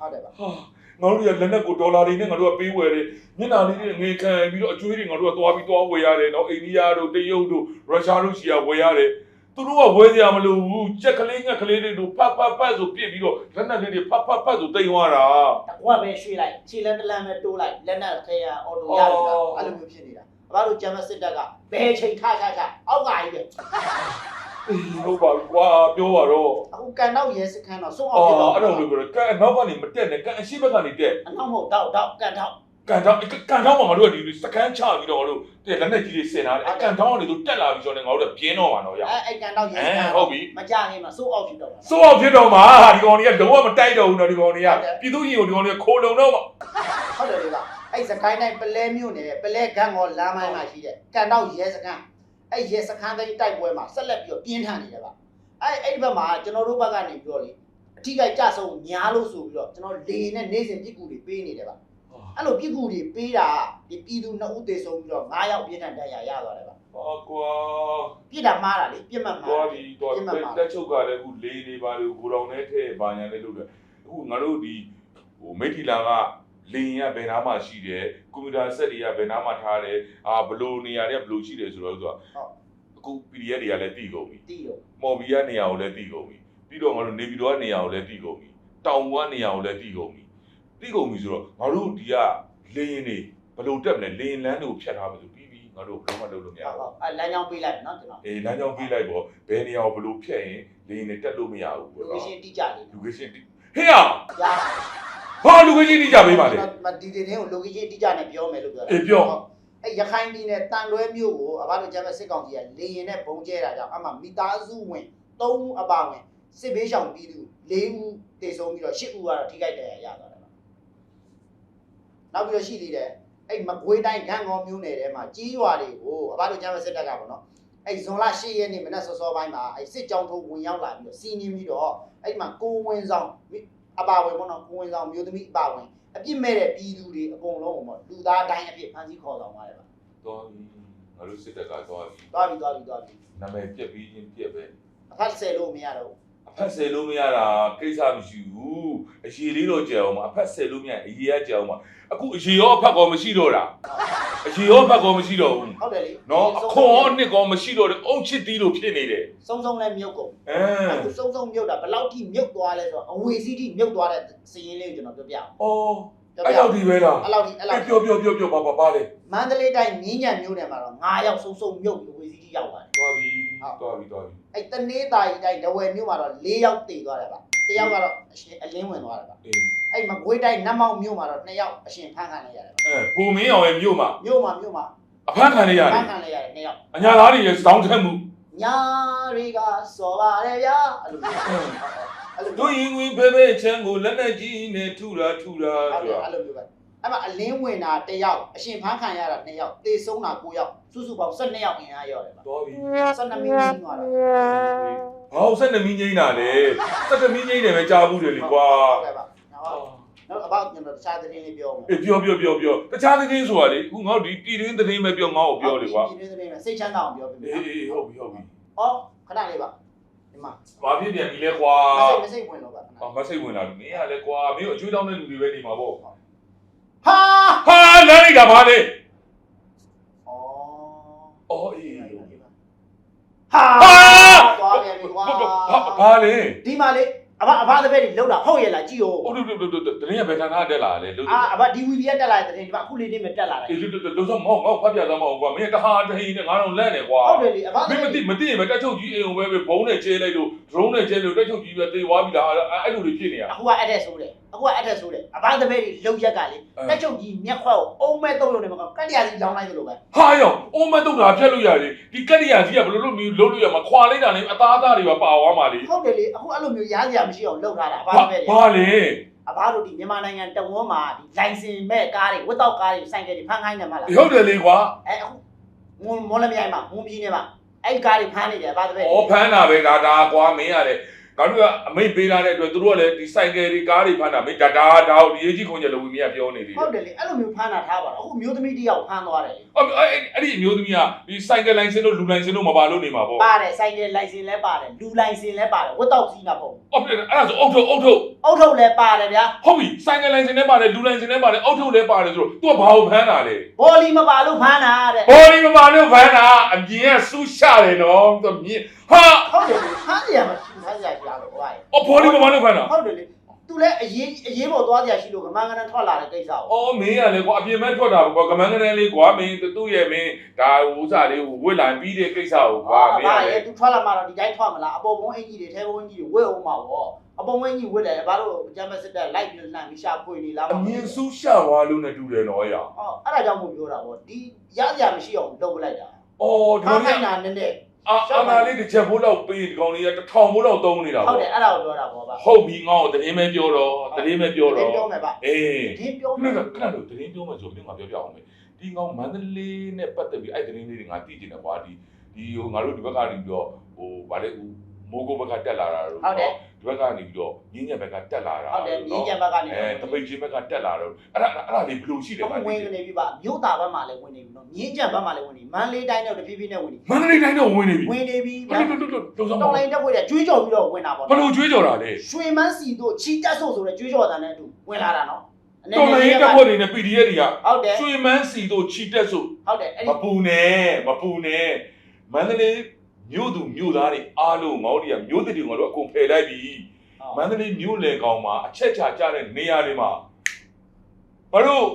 ဟုတ်တယ်ဗျဟာ ငါတို့ရလက်နဲ့ကိုဒေါ်လာတွေနဲ့ငါတို့ကပေးဝယ်တယ်မျက်နှာလေးတွေငွေခံပြီးတော့အကျွေးတွေငါတို့ကသွားပြီးသွားဝယ်ရတယ်နော်အိန္ဒိယတို့တရုတ်တို့ရုရှားတို့ရှီကဝယ်ရတယ်သူတို့ကဝယ်စရာမလိုဘူးကြက်ကလေးငှက်ကလေးတွေတို့ဖတ်ဖတ်ဖတ်ဆိုပြစ်ပြီးတော့လက်နဲ့လေးတွေဖတ်ဖတ်ဖတ်ဆိုတိမ်သွားတာတကွက်ပဲရွှေ့လိုက်ခြေလက်တစ်လမ်းပဲတိုးလိုက်လက်နဲ့ခဲရအော်တိုရပြီလားအဲ့လိုမျိုးဖြစ်နေတာဘာလို့ဂျမ်မစစ်တပ်ကဘယ်ချိန်ခါခါခါအောက်ကကြီးပဲ အေးဟုတ်ပါပြီကွာပြောပါတော့အခုကန်တော့ရဲစခန်းတော့စွန့်အောင်အော်ဖြစ်တော့အဲ့တော့လို့ပြောတယ်ကန်အနောက်ကနေမတက်နဲ့ကန်အရှိဘက်ကနေတက်အနောက်မဟုတ်တော့တော့ကန်တော့ကန်တောင်းကန်တောင်းမှာငါတို့ကဒီစကန်ချပြီးတော့ငါတို့တဲ့လက်နဲ့ကြီးတွေစင်လာတယ်အကန်တောင်းကနေသူတက်လာပြီးဆိုတော့ငါတို့ကပြင်းတော့မှာတော့ရအဲအဲ့ကန်တော့ရဲစခန်းဟုတ်ပြီမကြခင်မှာစိုးအောက်ဖြစ်တော့မှာစိုးအောင်ဖြစ်တော့မှာဒီကောင်တွေကလုံးဝမတိုက်တော့ဘူးနော်ဒီကောင်တွေကပြည်သူကြီးကိုဒီကောင်တွေကခိုးလုံတော့မှာဟုတ်တယ်လေကအဲ့စကိုင်းတိုင်းပလဲမြို့နယ်ပလဲဂန့်ကောလမ်းမိုင်းမှာရှိတဲ့ကန်တော့ရဲစခန်း အဲ့ရဲစခန်းတိုင်းတိုက်ပွဲမှာဆက်လက်ပြီးတော့ပြင်းထန်နေတယ်ဗျအဲ့အဲ့ဒီဘက်မှာကျွန်တော်တို့ဘက်ကနေပြီးတော့လေအထီးကကြဆုံးများလို့ဆိုပြီးတော့ကျွန်တော်လေနဲ့နေစဉ်ပြစ်ကူတွေပေးနေတယ်ဗျအဲ့လိုပြစ်ကူတွေပေးတာဒီပြည်သူနှစ်ဦးသေဆုံးပြီးတော့9ယောက်ပြင်းထန်တရားရသွားတယ်ဗျဟောကွာပြစ်တာမှားတာလေပြစ်မှတ်မှားသွားတာပြီသွားတက်ချုပ်ကလည်းအခုလေးနေပါလို့ကိုတော်နဲ့ထဲပါညာလေးလို့တယ်အခုငါတို့ဒီဟိုမိထီလာက လင်းရဘယ်နာမှရှိတယ်ကွန်ပျူတာစက်တွေကဘယ်နာမှထားတယ်အာဘလို့နေရာတွေကဘလို့ရှိတယ်ဆိုတော့သူကအခု PDF တွေကလည်းတည်ကုန်ပြီတီးတော့မော်ဘီကနေရာကိုလည်းတည်ကုန်ပြီပြီးတော့ငါတို့နေပြည်တော်ကနေရာကိုလည်းတည်ကုန်ပြီတောင်ကနေရာကိုလည်းတည်ကုန်ပြီတည်ကုန်ပြီဆိုတော့ငါတို့ဒီကလင်းနေဘလို့တက်မလဲလင်းလန်းတွေကိုဖြတ်ထားပြီဆိုပြီးပြီငါတို့ဘယ်မှလုပ်လို့မရဟုတ်ဘူးဟုတ်အဲ့လမ်းကြောင်းပေးလိုက်မယ်နော်ကျွန်တော်အေးလမ်းကြောင်းပြေးလိုက်ပေါ့ဘယ်နေရာကိုဘလို့ဖြတ်ရင်လင်းနေတက်လို့မရဘူးပေါ့နော် location တိကျလေး location ဟေ့ရ ရဟာ location တိကျပေးပါလေ မဒီဒီတင်းကို location တိကျနဲ့ပြောမယ်လို့ပြောတာအေးပြောအဲ့ရခိုင်ပြည်နယ်တန်လွဲမြို့ကိုအဘတို့ကျမ်းမဲ့စစ်ကောင်ကြီးကလေရင်နဲ့ဘုံကျဲတာကြောင့်အမှမိသားစုဝင်3ဦးအပါဝင်စစ်ဘေးရှောင်ပြည်သူ4ဦးတေဆုံးပြီးတော့8ဦးကတော့ထိခိုက်ဒဏ်ရာရသွားတယ်ပါနောက်ပြီးတော့ရှိသေးတယ်အဲ့မကွေးတိုင်းဂန့်ကောမြို့နယ်ထဲမှာကြီးရွာတွေကိုအဘတို့ကျမ်းမဲ့စစ်တပ်ကပေါ့နော် အဲ့ဇွန်လ10ရက်နေ့မနက်စောစောပိုင်းမှာအဲ့စစ်ကြောင်းထိုးဝင်ရောက်လာပြီးတော့စီးနင်းပြီးတော့အဲ့မှာကိုဝင်ဆောင် အပါဝင်ပေါ့နော်ကိုဝင်ဆောင်မျိုးသမီးအပါဝင်အပြစ်မဲ့တဲ့ပြည်သူတွေအကုန်လုံးကိုပေါ့လူသားတိုင်းအဖြစ်ဖမ်းဆီးခေါ်ဆောင်သွားတယ်ပါသွားပြီငါတို့စစ်တပ်ကသွားပြီသွားပြီသွားပြီသွားပြီနာမည်ပြက်ပြီးချင်းပြက်ပဲအဖတ်ဆယ်လို့မရတော့ဘူး အဖက်ဆယ်လို့မရတာကိစ္စမရှိဘူးအရေလေးတော့ကြံအောင်ပါအဖက်ဆယ်လို့မရရင်အရေကကြံအောင်ပါအခုအရေရောအဖက်ကောမရှိတော့တာအရေရောအဖက်ကောမရှိတော့ဘူးဟုတ်တယ်လေနော်အခွန်ရောနှစ်ကောမရှိတော့တယ်အုတ်ချစ်တီးလို့ဖြစ်နေတယ်စုံစုံနဲ့မြုပ်ကုန်အမ်အခုစုံစုံမြုပ်တာဘယ်လောက်ထိမြုပ်သွားလဲဆိုတော့အဝေစီးထိမြုပ်သွားတဲ့စည်ရင်းလေးကိုကျွန်တော်ပြောပြအောင်အော်ပြောအဲ့ပြလောက်အောင်ဒီပဲလားအဲ့လောက်ထိအဲ့လောက်ထိပြောပြောပြောပြောပါပါပါလေမန္တလေးတိုင်းမြင်းညံမြို့နယ်မှာတော့9ယောက်စုံစုံမြုပ်ပြီးအဝေစီးထိရောက်သွားတယ်သွားပြီ သွားပြီသွားပြီအဲ့တနေ့တာကြီးတိုင်းဒဝယ်မြို့မှာတော့4ယောက်တည်သွားတယ်ဗျတယောက်ကတော့အရှင်အလင်းဝင်သွားတယ်ဗျအေးအဲ့မကွေးတိုင်းနတ်မောင်မြို့မှာတော့2ယောက်အရှင်ဖမ်းခံလိုက်ရတယ်ဗျအဲဘူမင်းအောင်ရဲ့မြို့မှာမြို့မှာမြို့မှာအဖမ်းခံရရတဖယ်မ်းခံလိုက်ရတယ်2ယောက်အညာသားတွေရဲ့စောင်းထက်မှုညာတွေကစော်ပါတယ်ဗျာအဲ့လိုမျိုးအဲ့လိုတို့ရင်ဝင်ဖဲဖဲချမ်းကိုလက်နဲ့ကြီးနဲ့ထုတာထုတာဟုတ်ဆိုတယ်တော့အဲ့လိုမျိုးပဲ အဲ့မှာအလင်းဝင်တာ1ယောက်အရှင်ဖမ်းခံရတာ2ယောက်တေဆုံးတာ9ယောက်စုစုပေါင်း12ယောက်အင်အားရောတယ်ဗျသွားပြီ12မိနစ်သွားတာဟောဆက်နေမင်းကြီးနာလေဆက်တမင်းကြီးတယ်ပဲကြားဘူးတယ်လေကွာဟုတ်ကဲ့ပါနောက်နောက်အဘောက်ကျွန်တော်တခြားသတင်းလေးပြောမယ်အေးပြောပြောပြောပြောတခြားသတင်းဆိုတာလေခုငါတို့ဒီပြည်တွင်းသတင်းပဲပြောငါ့ကိုပြောလေကွာဒီသတင်းလေးစိတ်ချမ်းသာအောင်ပြောပြမယ်အေးအေးဟုတ်ပြီဟုတ်ပြီအော်ခဏလေးပါဒီမှာဘာဖြစ်ပြန်ပြီလဲကွာမစိတ်မစိတ်ဝင်တော့ပါခဏဟောမစိတ်ဝင်လာပြီမင်းကလည်းကွာမင်းကိုအကျွေးတောင်းတဲ့လူတွေပဲနေမှာပေါ့ ဟာဟာလမ်းလိုက်တာဘာလဲအော်အော်အေးဟာဟာသွားပြန်ပြီကွာဘာလဲဒီမှာလေ အဘအဘတပည့်တွေလောက်တာဟုတ်ရဲ့လားကြည့်ဦးဟုတ်တယ်တယ်တယ်တရင်ကဘယ်ဌာနတက်လာလဲလို့အာအဘဒီဝီဒီယတက်လာတဲ့သတင်းဒီမှာအခုလေးလေးမတက်လာတယ်အေးလို့လို့လို့ဆိုမောက်ငေါ့ဖတ်ပြသားမအောင်ကွာမင်းတဟာတဟင်းနဲ့ငါတော့လန့်နေကွာဟုတ်တယ်လေအဘမင်းမသိမသိရင်ပဲတက်ချုပ်ကြီးအိမ်ုံပဲပဲဘုံနဲ့ကျဲလိုက်လို့ drone နဲ့ကျဲလို့တက်ချုပ်ကြီးပဲသေသွားပြီလားအဲ့လိုတွေဖြစ်နေတာအခုကအဲ့တဲ့ဆိုးတယ်အခုကအဲ့တဲ့ဆိုးတယ်အဘတပည့်တွေလောက်ရက်ကလေတက်ချုပ်ကြီးမျက်ခွက်ကိုအုံးမဲ့တုံးလို့နေမှာကတ်ရစီလောင်းလိုက်သလိုပဲဟာယောအိုးမတုတ်တာဖြတ်လို့ရတယ်ဒီကက်တရာကြီးကဘယ်လိုလုပ်မျိုးလုပ်လို့ရမှာခွာလိုက်တာနေအသားအသားတွေပါပါသွားမှာလေဟုတ်တယ်လေအခုအဲ့လိုမျိုးရားစရာမရှိအောင်လုပ်ထားတာအဘဘာတပည့်တွေဘာလဲအဘတို့ဒီမြန်မာနိုင်ငံတဝန်းမှာဒီလိုင်စင်မဲ့ကားတွေဝတ်တော့ကားတွေစိုက်ကတွေဖမ်းခိုင်းတယ်မလားဟုတ်တယ်လေကွာအဲအခုမွန်မော်လမြိုင်မှာမွန်ပြည်နယ်မှာအဲ့ကားတွေဖမ်းနေတယ်အဘတပည့်ဩဖမ်းတာပဲဒါဒါကွာမင်းရတယ် ငါတို့ကအမိတ်ပေးလာတဲ့အတွက်သူတို့ကလည်းဒီစိုက်ကယ်တွေကားတွေဖမ်းတာမင်းဒါဒါဒါဒီရေးကြီးခွန်ကျလို့ဝင်မရပြောနေသေးတယ်ဟုတ်တယ်လေအဲ့လိုမျိုးဖမ်းတာထားပါတော့အခုမျိုးသမီးတစ်ယောက်ဖမ်းသွားတယ်လေအဲ့အဲ့အဲ့ဒီအမျိုးသမီးကဒီစိုက်ကယ်လိုင်းစင်တို့လူလိုင်းစင်တို့မပါလို့နေမှာပေါ့ပါတယ်ဆိုင်ကယ်လိုင်စင်လည်းပါတယ်လူလိုင်စင်လည်းပါတယ်ဝတ်တော့စီးတာပေါ့ဟုတ်ပြီအဲ့ဒါဆိုအုတ်ထုတ်အုတ်ထုတ်အုတ်ထုတ်လည်းပါတယ်ဗျာဟုတ်ပြီစိုက်ကယ်လိုင်းစင်နဲ့ပါတယ်လူလိုင်းစင်နဲ့ပါတယ်အုတ်ထုတ်လည်းပါတယ်ဆိုတော့ तू ကဘာကိုဖမ်းတာလဲဘောလီမပါလို့ဖမ်းတာတဲ့ဘော်ဒီမပါလို့ဖမ်းတာအမြင်ကဆူရှာတယ်နော်သူမြင်ဟာဟုတ်တယ်လေဖမ်းရမှာရှိ ဖမ်းရရှိရလို့ဟိုကအော်ဘော်ဒီမပါလို့ဖမ်းတာဟုတ်တယ်လေသူလည်းအရေးအရေးပေါ်သွားကြရှိလို့ကမန်းကန်းထွက်လာတဲ့ကိစ္စကိုအော်မင်းကလည်းကွာအပြင်မဲ့ထွက်တာကွာကမန်းကလေးလေးကွာမင်းသူ့ရဲ့မင်းဒါဟိုစားလေးကိုဝစ်လာပြီးတဲ့ကိစ္စကိုကွာမင်းကဘာလေလဲသူထွက်လာမှတော့ဒီတိုင်းထွက်မလားအပေါ်ဘုံအင်ကြီးတွေထဲဘုံအင်ကြီးတွေဝဲအောင်မှာပေါ့အပုံဝင်းကြီးဝတ်တယ်ဘာလို့ဂျမစစ်တက်လိုက်ပြီးလှမ်းပြီးရှာဖွေနေလားအမြင်ဆူးရှာသွားလို့နဲ့တူတယ်နော်ရဟောအဲ့ဒါကြောင့်မို့ပြောတာဗောဒီရကြမရှိအောင်လုပ်လိုက်တာအော်ဒီထားလိုခိုင်းတာနည်းနည်း အာအာနာလေးတစ်ချက်ဘိုးတော့ပေးဒီကောင်လေးကတစ်ထောင်ဘိုးတော့သုံးနေတာဟုတ်ပေါ့တယ်အဲ့ဒါကိုပြောတာဗောဗျဟုတ်ပြီငါ့ကိုတရင်ပဲပြောတော့တရင်ပဲပြောတော့ပြောမယ်ဗျအေးဒီပြောခမဏယ်ခဏခဏလို့တရင်ပြောမှဆိုမင်းငါပြောပြအောင်မယ်ဒီကောင်မန္တလေးနဲ့ပတ်သက်ပြီးအဲ့တရင်လေးတွေငါသိကျင်တယ်ကွာဒီဒီဟိုငါတို့ဒီဘက်ကနေပြီးတော့ဟိုဗာလေ မိုးကိုဘက်ကတက်လာတာတို့ဒီဘက်ကနေပြီးတော့ညင်းညက်ဘက်ကတက်လာတာဟုတ်တယ်မြင်းကြံဘက်ကနေအဲတပိတ်ချင်းဘက်ကတက်လာတော့အဲ့ဒါအဲ့ဒါလေးဘယ်လိုရှိလဲတော့ငါဝင်နေပြီဗျမြို့သားဘက်မှာလည်းဝင်နေပြီနော်မြင်းကြံဘက်မှာလည်းဝင်နေမန္တလေးတိုင်းတော့တဖြည်းဖြည်းနဲ့ဝင်နေမန္တလေးတိုင်းတော့ဝင်နေပြီဝင်နေပြီဘယ်လိုလုပ်လုပ်လုပ်ဆောင်တော်လိုင်းတက်ခွေတဲ့ကျွေးကြော်ပြီးတော့ဝင်တာဗောဘယ်လိုကြွေးကြော်တာလဲရွှေမန်းစီတို့ချီတက်ဆိုဆိုတဲ့ကျွေးကြော်တန်တဲ့အတူဝင်လာတာနော်တော်လိုင်းတက်ဖွဲ့တွေနဲ့ PDF တွေကဟုတ်တယ်ကျွေမန်းစီတို့ချီတက်ဆိုဟုတ်တယ်အဲ့မဒီပူနဲ့မပူနဲ့မန္တလေး မြို့သူမြို့သားတွေအားလုံးငေါတွေကမြို့တတိငါတို့အကုန်ဖယ်လိုက်ပြီမန္တလေးမြို့လေကောင်မှာအချက်ချကြတဲ့နေရာတွေမှာဘာလို့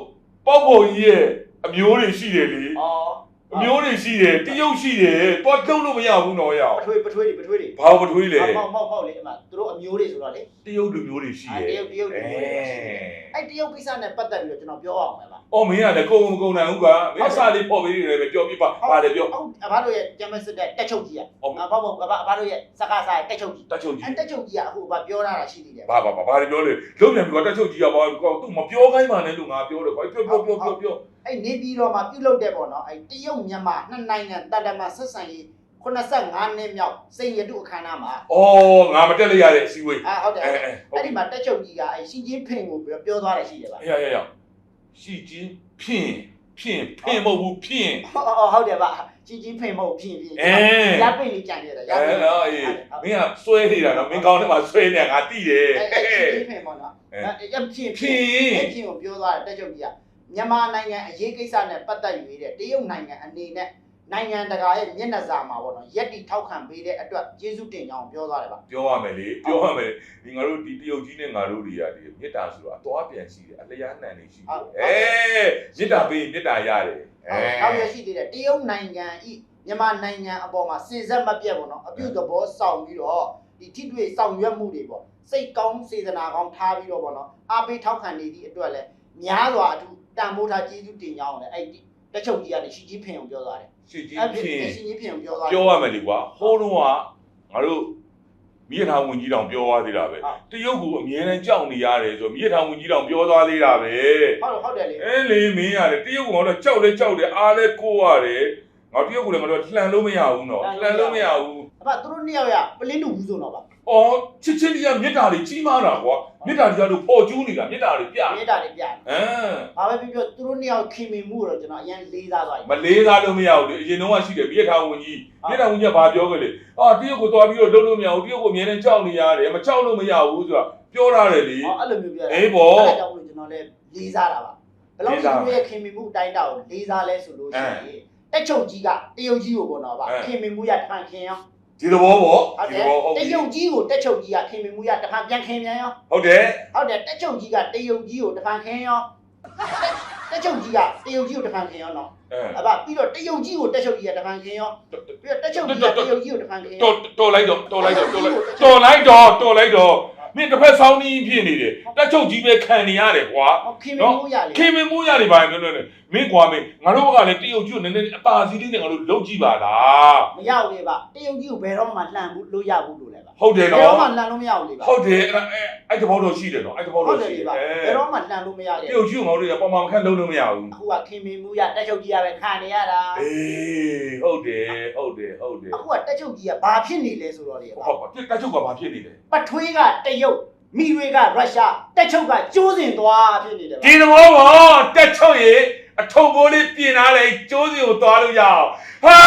ပေါ့ပေါ်ကြီးရဲ့အမျိုးတွေရှိတယ်လေအော်အမျိုးတွေရှိတယ်တရုတ်ရှိတယ်တော့တုံးလို့မရဘူးနော်ရအောင်ပထွေးပထွေးတွေပထွေးတွေဘာပထွေးလဲမဟုတ်မဟုတ်မဟုတ်လေအမသူတို့အမျိုးတွေဆိုတော့လေတရုတ်လူမျိုးတွေရှိတယ်တရုတ်တရုတ်တွေမျိုးတွေရှိတယ်အဲ့တရုတ်ကိစ္စနဲ့ပတ်သက်ပြီးတော့ကျွန်တော်ပြောအောင်မယ်ဗျ အော်မင်းကလည်းကုန်မကုန်နိုင်ဘူးကမင်းအစားလေးပေါ့ပေးရတယ်ပဲပြောပြပါပါတယ်ပြော ဟုတ်အဘတို့ရဲ့ဂျမစစ်တဲ့တက်ချုပ်ကြီးอ่ะ ဟုတ် အဘဘအဘအဘတို့ရဲ့စကားစားတက်ချုပ်ကြီး တက်ချုပ်ကြီး အဲ့တက်ချုပ်ကြီးอ่ะအခုအဘပြောတာရှိသေးတယ် ဘာဘာဘာဘာပြောလေလုံးပြန်ပြီးတော့တက်ချုပ်ကြီးကဘာကောသူမပြောခိုင်းပါနဲ့လို့ငါပြောတယ်ကွာပြောပြောပြောပြောပြော အဲ့နေပြီးတော့မှပြုတ်လုတဲ့ပေါ့နော်အဲ့တရုတ်မြန်မာနှစ်နိုင်ငံတန်တမဆက်ဆံရေး85နှစ်မြောက်စိန်ရတုအခမ်းအနားမှာ အော်ငါမတက်လိုက်ရတဲ့အစည်းအဝေး အာဟုတ်တယ် အဲ အဲ့ အဲဟုတ် ဒီမှာတက်ချုပ်ကြီးကအဲ့ရှင်ချင်းဖင်ကိုပြောသွားတယ်ရှိတယ်ဗျ ရရရ ရှိချင်းဖြင့်ဖြင့်ဖင်မဟုတ်ဘူးဖြင့်ဟုတ်ဟုတ်တယ်ဗျရှင်ချင်းဖင်မဟုတ်ဖင်ဖင်အဲရပိတ်လေးကြံခဲ့တယ်ရအဲပိတ်နော်အေးမင်းကစွဲနေတာနော်မင်းကောင်းထဲမှာစွဲနေငါတိတယ်အဲ့ရှင်ချင်းဖင်ပေါ့နော်အဲ့ရဖင်ဖြင့်အဲ့ဖင်ကိုပြောသွားတယ်တက်ချုပ်ကြီးကမြန်မာနိုင်ငံအရေးကိစ္စနဲ့ပတ်သက်၍တဲ့တရုတ်နိုင်ငံအနေနဲ့ နိုင်ငံတကာရဲ့မျက်နှာစာမှာပေါ့နော်ရက်တီထောက်ခံပေးတဲ့အတွက်ကျေးဇူးတင်ကြောင်းပြောသွားတယ်ဗျပြောရမယ်လေပြောရမယ်ဒီငါတို့ဒီတရုတ်ကြီးနဲ့ငါတို့တွေကဒီမေတ္တာဆိုတော့အသွားပြန်ရှိတယ်အလျားနှံနေရှိတယ်အဲမေတ္တာပေးမေတ္တာရတယ်အဲနောက်ရရှိသေးတယ်တရုတ်နိုင်ငံဤမြန်မာနိုင်ငံအပေါ်မှာစင်ဆက်မပြတ်ပေါ့နော်အပြုသဘောဆောင်ပြီးတော့ဒီထိတွေ့ဆောင်ရွက်မှုတွေပေါ့စိတ်ကောင်းစေတနာကောင်းထားပြီးတော့ပေါ့နော်အားပေးထောက်ခံနေသည့်အတွက်လည်းများစွာအထူးတန်ဖိုးထားကျေးဇူးတင်ကြောင်းလည်းအဲ့ဒီ တက်ချုပ်ကြီးကနေရှိကြီးဖင်ကိုပြောသွားတယ်ရှိကြီးအဲ့ဖြင့်ရှိကြီးဖင်ကိုပြောသွားတယ်ပြောရမယ်လေကွာဟိုးလုံးကငါတို့မြေထာဝင်ကြီးတောင်ပြောသွားသေးတာပဲတရုတ်ကအမြဲတမ်းကြောက်နေရတယ်ဆိုမြေထာဝင်ကြီးတောင်ပြောသွားသေးတာပဲဟုတ်ဟုတ်တယ်လေအဲလေမင်းရတယ်တရုတ်ကငါတို့ကြောက်လဲကြောက်တယ်အားလဲကိုးရတယ်ငါတရုတ်ကလည်းငါတို့လှန်လို့မရဘူးနော်လှန်လို့မရဘူးအဖသူတို့နှစ်ယောက်ရပလင်းတူဘူးဆိုတော့ပါ အော်ချစ်ချင်းတရားမေတ္တာတွေကြီးမားတာကွာမေတ္တာတရားတို့ပေါ်ကျူးနေတာမေတ္တာတွေပြမြေတာတွေပြတယ်ဟမ်ဘာပဲပြောပြောသူတို့နှစ်ယောက်ခင်မင်မှုတော့ကျွန်တော်အရင်လေးစားသွားပြီမလေးစားလို့မရဘူးလေအရင်တော့ကရှိတယ်မြေထာဝင်ကြီးမြေထာဝင်ကြီးကဘာပြောခဲ့လဲအာတရုတ်ကိုသွားပြီးတော့လုံးလို့မရဘူးတရုတ်ကိုအမြဲတမ်းကြောက်နေရတယ်မကြောက်လို့မရဘူးဆိုတာပြောရတယ်လေဟောအဲ့လိုမျိုးပြောတယ်အေးပေါ့အဲ့ဒါကြောင့်မလို့ကျွန်တော်လည်းလေးစားတာပါဘယ်လောက်ဒီလိုရဲ့ခင်မင်မှုအတိုင်းတာကိုလေးစားလဲဆိုလို့ရှိရင်တက်ချုပ်ကြီးကတရုတ်ကြီးကိုပေါ့နော်ဗျခင်မင်မှုရတဖန်ခင်ရော ဒီသဘောပေါ့ဟုတ်ဒီတယ်သဘောဟုတ်တပြီရုတ်ကြီးကိုတက်ချုပ်ကြီးကခင်မင်မှုရတဖန်ပြန်ခင်ပြန်ရောဟုတ်တယ်ဟုတ်တယ်တက်ချုပ်ကြီးကတရုတ်ကြီးကိုတဖန်ခင်ရောတက်ချုပ်ကြီးကတရုတ်ကြီးကိုတဖန်ခင်ရောနော်အဲအဘပြီးတော့တရုတ်ကြီးကိုတက်ချုပ်ကြီးကတဖန်ခင်ရောပြီးတော့တက်ချုပ်ကြီးကတရုတ်ကြီးကိုတဖန်ခင်ရော တော်တော်လိုက်တော့တော်လိုက်တော့တော်လိုက်တော်လိုက်တော့တော်လိုက်တော့ မင်းတစ်ဖက်ဆောင်းနေဖြစ်နေတယ်တက်ချုပ်ကြီးပဲခံနေရတယ်ကွာဟောခင်မင်မှုရလေခင်မင်းမိုးရနေပါရင်ပြောနေမင်းကွာမင်းငါတို့ကလည်းတရုတ်ကြီးကိုနည်းနည်းအပါစီးလေးနဲ့ငါတို့လုံကြည့်ပါလားမရဘူးလေဗျတရုတ်ကြီးကိုဘယ်တော့မှလှန်ဘူးလို့ရဘူးလို့လေဗျ ဟုတ်တယ်ဘယ်နော်တော့မှလှန်လို့မရဘူးလေဗျဟုတ်တယ်အဲ့အဲ့တဘောတော့ရှိတယ်နော်အဲ့တဘောဟုတ်တော့တယ်ရှိလေတယ်ဗျအဲဘယ်တော့မှလှန်လို့မရတခဲ့ရုတ်ကြီးကငါတို့ကပေါ်မှာခန့်လုံးလို့မရဘူးအခုကခင်မင်မှုရတက်ချုပ်ကြီးကပဲခံနေရတာအေးဟုတ်တယ်ဟုတ်တယ်ဟုတ်တယ်အခုကတက်ချုပ်ကြီးကဘာဖြစ်နေလဲဆိုတော့လေဟုတ်ပါပြတက်ချုပ်ကဘာဖြစ်နေလဲပထွေးကတရုတ်မိတွေကရုရှားတက်ချုပ်ကကျိုးစင်သွားဖြစ်နေတယ်ဗျဒီသဘောပေါ့တက်ချုပ်ရေအထုပ်ဘိုးလေးပြင်ထားလေကျိုးစီကိုသွားလို့ရအောင်ဟာ